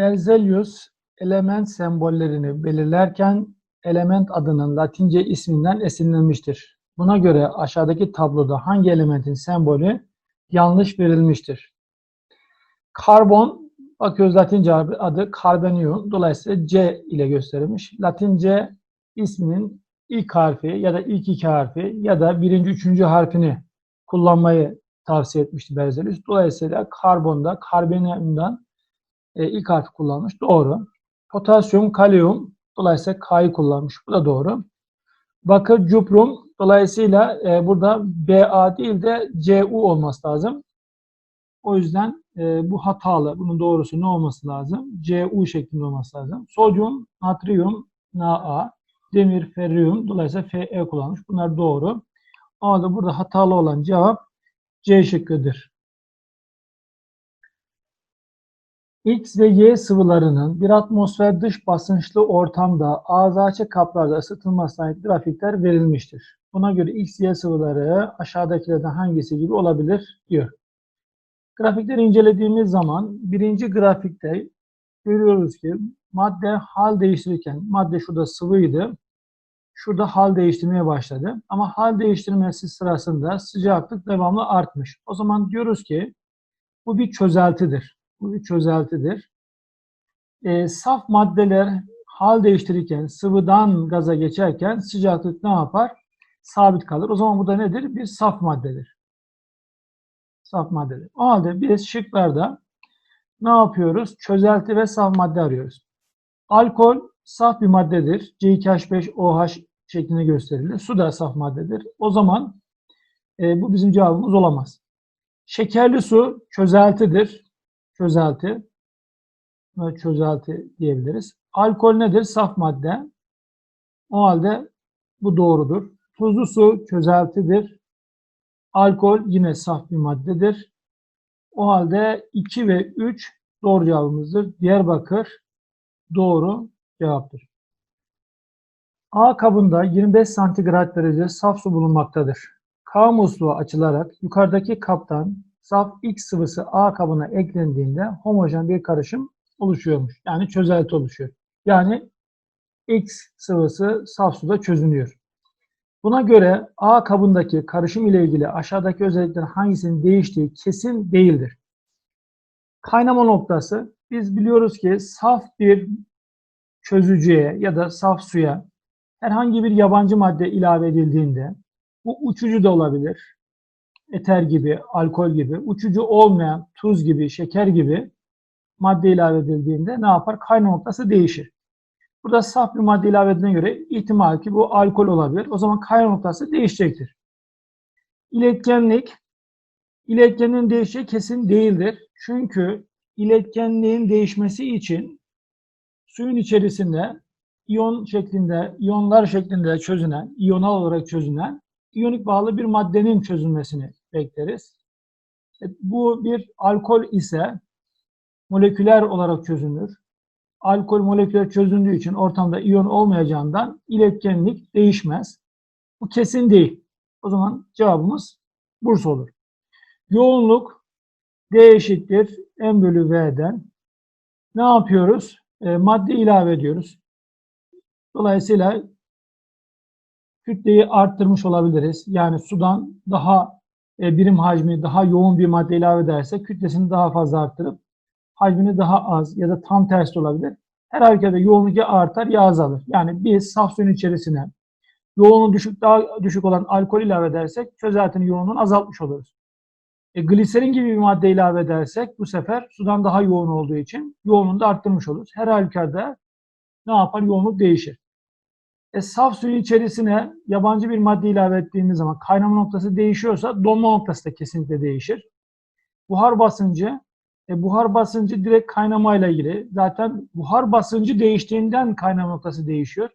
Berzelius element sembollerini belirlerken element adının Latince isminden esinlenmiştir. Buna göre aşağıdaki tabloda hangi elementin sembolü yanlış verilmiştir? Karbon, bakıyoruz Latince adı karbonium, dolayısıyla C ile gösterilmiş. Latince isminin ilk harfi ya da ilk iki harfi ya da birinci, üçüncü harfini kullanmayı tavsiye etmişti Berzelius. Dolayısıyla karbonda, karboniumdan e, ilk harfi kullanmış. Doğru. Potasyum, kalyum. Dolayısıyla K'yı kullanmış. Bu da doğru. Bakır, cuprum. Dolayısıyla e, burada BA değil de CU olması lazım. O yüzden e, bu hatalı. Bunun doğrusu ne olması lazım? CU şeklinde olması lazım. Sodyum, natrium, Na. Demir, feryum. Dolayısıyla Fe kullanmış. Bunlar doğru. Ama da burada hatalı olan cevap C şıkkıdır. X ve Y sıvılarının bir atmosfer dış basınçlı ortamda ağzı açık kaplarda ısıtılmasına ait grafikler verilmiştir. Buna göre X, Y sıvıları aşağıdakilerden hangisi gibi olabilir diyor. Grafikleri incelediğimiz zaman birinci grafikte görüyoruz ki madde hal değiştirirken, madde şurada sıvıydı, şurada hal değiştirmeye başladı. Ama hal değiştirmesi sırasında sıcaklık devamlı artmış. O zaman diyoruz ki bu bir çözeltidir. Bu bir çözeltidir. E, saf maddeler hal değiştirirken, sıvıdan gaza geçerken sıcaklık ne yapar? Sabit kalır. O zaman bu da nedir? Bir saf maddedir. Saf maddedir. O halde biz şıklarda ne yapıyoruz? Çözelti ve saf madde arıyoruz. Alkol saf bir maddedir. C2H5OH şeklinde gösterilir. Su da saf maddedir. O zaman e, bu bizim cevabımız olamaz. Şekerli su çözeltidir çözelti ve çözelti diyebiliriz. Alkol nedir? Saf madde. O halde bu doğrudur. Tuzlu su çözeltidir. Alkol yine saf bir maddedir. O halde 2 ve 3 doğru cevabımızdır. Diyarbakır doğru cevaptır. A kabında 25 santigrat derece saf su bulunmaktadır. K musluğu açılarak yukarıdaki kaptan saf X sıvısı A kabına eklendiğinde homojen bir karışım oluşuyormuş. Yani çözelti oluşuyor. Yani X sıvısı saf suda çözünüyor. Buna göre A kabındaki karışım ile ilgili aşağıdaki özellikler hangisinin değiştiği kesin değildir. Kaynama noktası biz biliyoruz ki saf bir çözücüye ya da saf suya herhangi bir yabancı madde ilave edildiğinde bu uçucu da olabilir, eter gibi, alkol gibi, uçucu olmayan tuz gibi, şeker gibi madde ilave edildiğinde ne yapar? Kaynama noktası değişir. Burada saf bir madde ilave edildiğine göre ihtimal ki bu alkol olabilir. O zaman kaynama noktası değişecektir. İletkenlik, iletkenliğin değişeceği kesin değildir. Çünkü iletkenliğin değişmesi için suyun içerisinde iyon şeklinde, iyonlar şeklinde çözünen, iyonal olarak çözünen iyonik bağlı bir maddenin çözülmesini bekleriz. E, bu bir alkol ise moleküler olarak çözünür. Alkol moleküler çözündüğü için ortamda iyon olmayacağından iletkenlik değişmez. Bu kesin değil. O zaman cevabımız Bursa olur. Yoğunluk D eşittir M bölü V'den. Ne yapıyoruz? E, madde ilave ediyoruz. Dolayısıyla kütleyi arttırmış olabiliriz. Yani sudan daha birim hacmi daha yoğun bir madde ilave edersek kütlesini daha fazla arttırıp hacmini daha az ya da tam tersi olabilir. Her halükarda yoğunluk ya artar ya azalır. Yani biz saf suyun içerisine yoğunluğu düşük daha düşük olan alkol ilave edersek çözeltinin yoğunluğunu azaltmış oluruz. E, gliserin gibi bir madde ilave edersek bu sefer sudan daha yoğun olduğu için yoğunluğunu da arttırmış oluruz. Her halükarda ne yapar? Yoğunluk değişir. E, saf suyun içerisine yabancı bir madde ilave ettiğimiz zaman kaynama noktası değişiyorsa donma noktası da kesinlikle değişir. Buhar basıncı, e, buhar basıncı direkt kaynamayla ilgili. Zaten buhar basıncı değiştiğinden kaynama noktası değişiyor.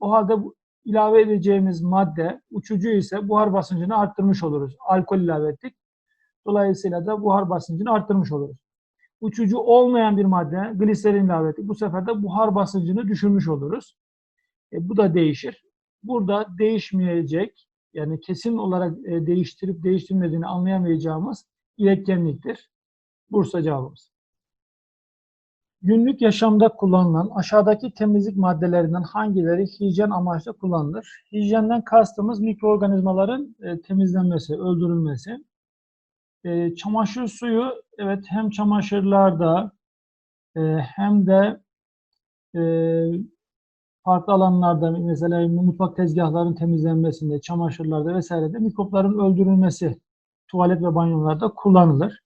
O halde bu, ilave edeceğimiz madde uçucu ise buhar basıncını arttırmış oluruz. Alkol ilave ettik. Dolayısıyla da buhar basıncını arttırmış oluruz. Uçucu olmayan bir madde gliserin ilave ettik. Bu sefer de buhar basıncını düşürmüş oluruz. E, bu da değişir. Burada değişmeyecek yani kesin olarak e, değiştirip değiştirmediğini anlayamayacağımız iletkenliktir. Bursa cevabımız. Günlük yaşamda kullanılan aşağıdaki temizlik maddelerinden hangileri hijyen amaçlı kullanılır? Hijyenden kastımız mikroorganizmaların e, temizlenmesi, öldürülmesi. E, çamaşır suyu, evet hem çamaşırlarda e, hem de e, farklı alanlarda mesela mutfak tezgahlarının temizlenmesinde, çamaşırlarda vesairede mikropların öldürülmesi tuvalet ve banyolarda kullanılır.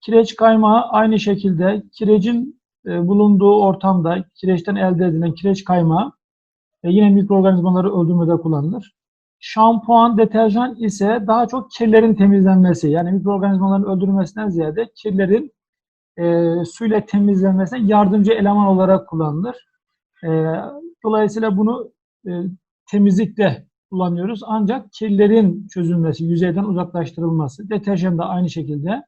Kireç kaymağı aynı şekilde kirecin e, bulunduğu ortamda kireçten elde edilen kireç kaymağı e, yine mikroorganizmaları öldürmede kullanılır. Şampuan, deterjan ise daha çok kirlerin temizlenmesi yani mikroorganizmaların öldürmesinden ziyade kirlerin e, suyla temizlenmesine yardımcı eleman olarak kullanılır. E, dolayısıyla bunu e, temizlikte kullanıyoruz. Ancak kirlerin çözülmesi, yüzeyden uzaklaştırılması, deterjan da aynı şekilde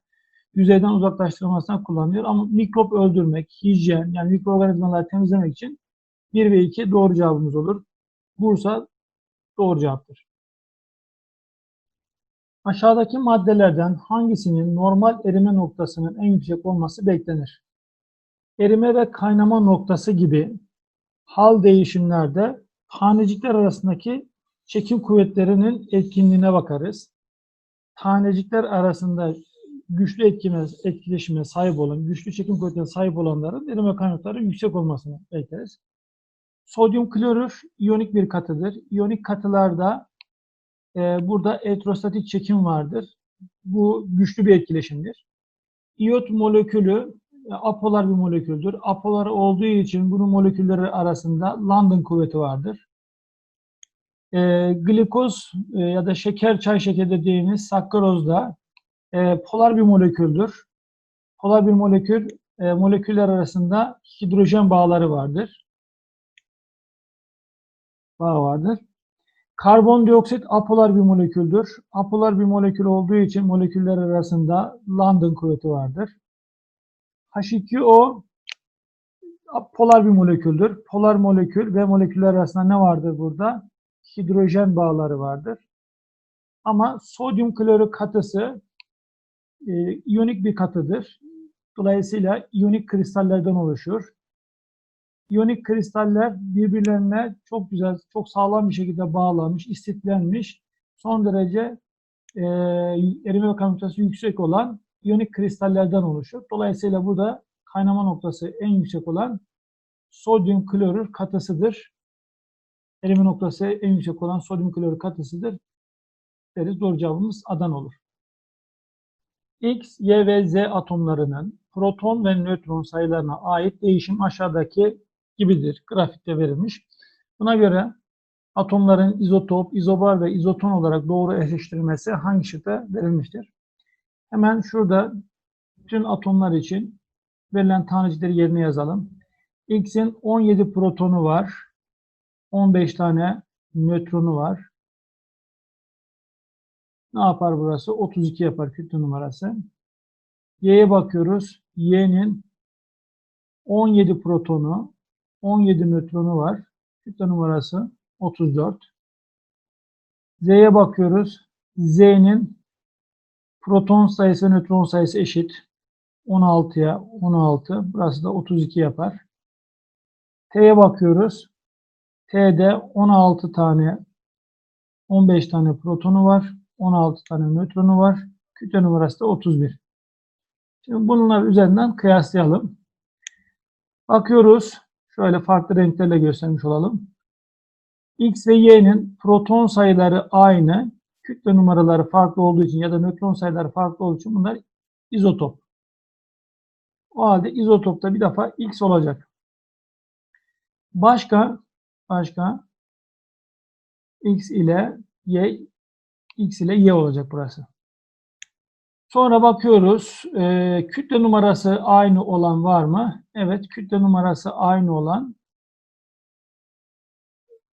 yüzeyden uzaklaştırılmasına kullanılıyor. Ama mikrop öldürmek, hijyen yani mikroorganizmaları temizlemek için 1 ve 2 doğru cevabımız olur. Bursa doğru cevaptır. Aşağıdaki maddelerden hangisinin normal erime noktasının en yüksek olması beklenir? Erime ve kaynama noktası gibi hal değişimlerde tanecikler arasındaki çekim kuvvetlerinin etkinliğine bakarız. Tanecikler arasında güçlü etkime, etkileşime sahip olan, güçlü çekim kuvvetine sahip olanların erime kaynakları yüksek olmasını bekleriz. Sodyum klorür iyonik bir katıdır. İyonik katılarda e, burada elektrostatik çekim vardır. Bu güçlü bir etkileşimdir. İyot molekülü apolar bir moleküldür. Apolar olduğu için bunun molekülleri arasında London kuvveti vardır. E, glikoz e, ya da şeker çay şekeri dediğimiz sakkaroz da e, polar bir moleküldür. Polar bir molekül, e, moleküller arasında hidrojen bağları vardır. Bağ vardır. Karbondioksit apolar bir moleküldür. Apolar bir molekül olduğu için moleküller arasında London kuvveti vardır. H2O polar bir moleküldür. Polar molekül ve moleküller arasında ne vardır burada? Hidrojen bağları vardır. Ama sodyum klorür katısı e, iyonik bir katıdır. Dolayısıyla iyonik kristallerden oluşur. İyonik kristaller birbirlerine çok güzel, çok sağlam bir şekilde bağlanmış, istiflenmiş, son derece e, erime kapasitesi yüksek olan iyonik kristallerden oluşur. Dolayısıyla burada kaynama noktası en yüksek olan sodyum klorür katısıdır. Erime noktası en yüksek olan sodyum klorür katısıdır. Deriz. Doğru cevabımız Adan olur. X, Y ve Z atomlarının proton ve nötron sayılarına ait değişim aşağıdaki gibidir. Grafikte verilmiş. Buna göre atomların izotop, izobar ve izoton olarak doğru eşleştirilmesi hangi şıkta verilmiştir? Hemen şurada bütün atomlar için verilen tanecikleri yerine yazalım. X'in 17 protonu var. 15 tane nötronu var. Ne yapar burası? 32 yapar kütle numarası. Y'ye bakıyoruz. Y'nin 17 protonu, 17 nötronu var. Kütle numarası 34. Z'ye bakıyoruz. Z'nin proton sayısı, nötron sayısı eşit. 16'ya 16. Burası da 32 yapar. T'ye bakıyoruz. T'de 16 tane 15 tane protonu var. 16 tane nötronu var. Kütle numarası da 31. Şimdi bunlar üzerinden kıyaslayalım. Bakıyoruz. Şöyle farklı renklerle göstermiş olalım. X ve Y'nin proton sayıları aynı. Kütle numaraları farklı olduğu için ya da nötron sayıları farklı olduğu için bunlar izotop. O halde izotopta bir defa X olacak. Başka başka X ile Y X ile Y olacak burası. Sonra bakıyoruz. E, kütle numarası aynı olan var mı? Evet. Kütle numarası aynı olan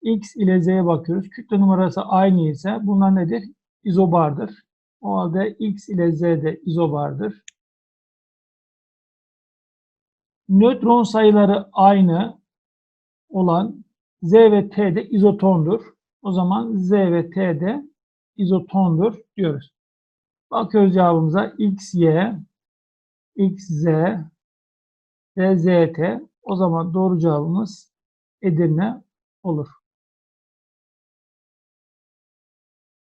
X ile Z'ye bakıyoruz. Kütle numarası aynı ise bunlar nedir? İzobardır. O halde X ile Z de izobardır. Nötron sayıları aynı olan Z ve T de izotondur. O zaman Z ve T de izotondur diyoruz. Bakıyoruz cevabımıza x, y, x, z, ve ZT. O zaman doğru cevabımız Edirne olur.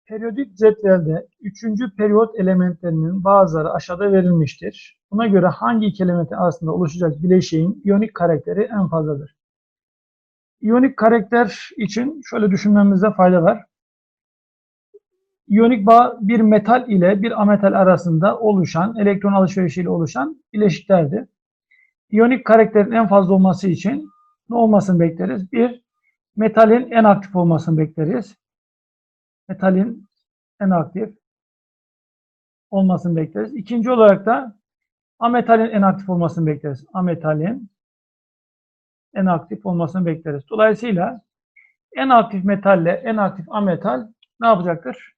Periyodik cetvelde üçüncü periyot elementlerinin bazıları aşağıda verilmiştir. Buna göre hangi iki elementin arasında oluşacak bileşiğin iyonik karakteri en fazladır? İyonik karakter için şöyle düşünmemizde fayda var. İyonik bağ bir metal ile bir ametal arasında oluşan, elektron alışverişiyle oluşan bileşiklerdir. İyonik karakterin en fazla olması için ne olmasını bekleriz? Bir, metalin en aktif olmasını bekleriz. Metalin en aktif olmasını bekleriz. İkinci olarak da ametalin en aktif olmasını bekleriz. Ametalin en aktif olmasını bekleriz. Dolayısıyla en aktif metalle en aktif ametal ne yapacaktır?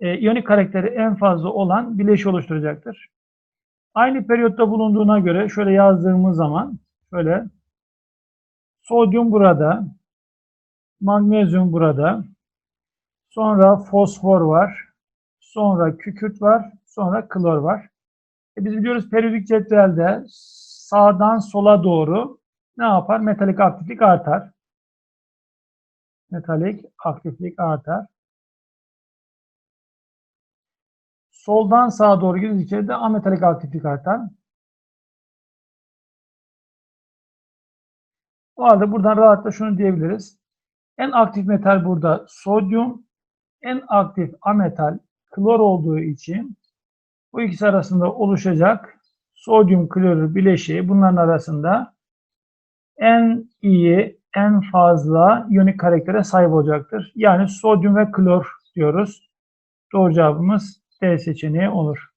E, iyonik karakteri en fazla olan bileşi oluşturacaktır. Aynı periyotta bulunduğuna göre şöyle yazdığımız zaman şöyle sodyum burada, magnezyum burada, sonra fosfor var, sonra kükürt var, sonra klor var. E biz biliyoruz periyodik cetvelde sağdan sola doğru ne yapar? Metalik aktiflik artar. Metalik aktiflik artar. Soldan sağa doğru gidildikçe de ametalik aktiflik artar. O halde buradan rahatla şunu diyebiliriz. En aktif metal burada sodyum, en aktif ametal klor olduğu için bu ikisi arasında oluşacak sodyum klorür bileşiği bunların arasında en iyi, en fazla iyonik karaktere sahip olacaktır. Yani sodyum ve klor diyoruz. Doğru cevabımız D seçeneği olur.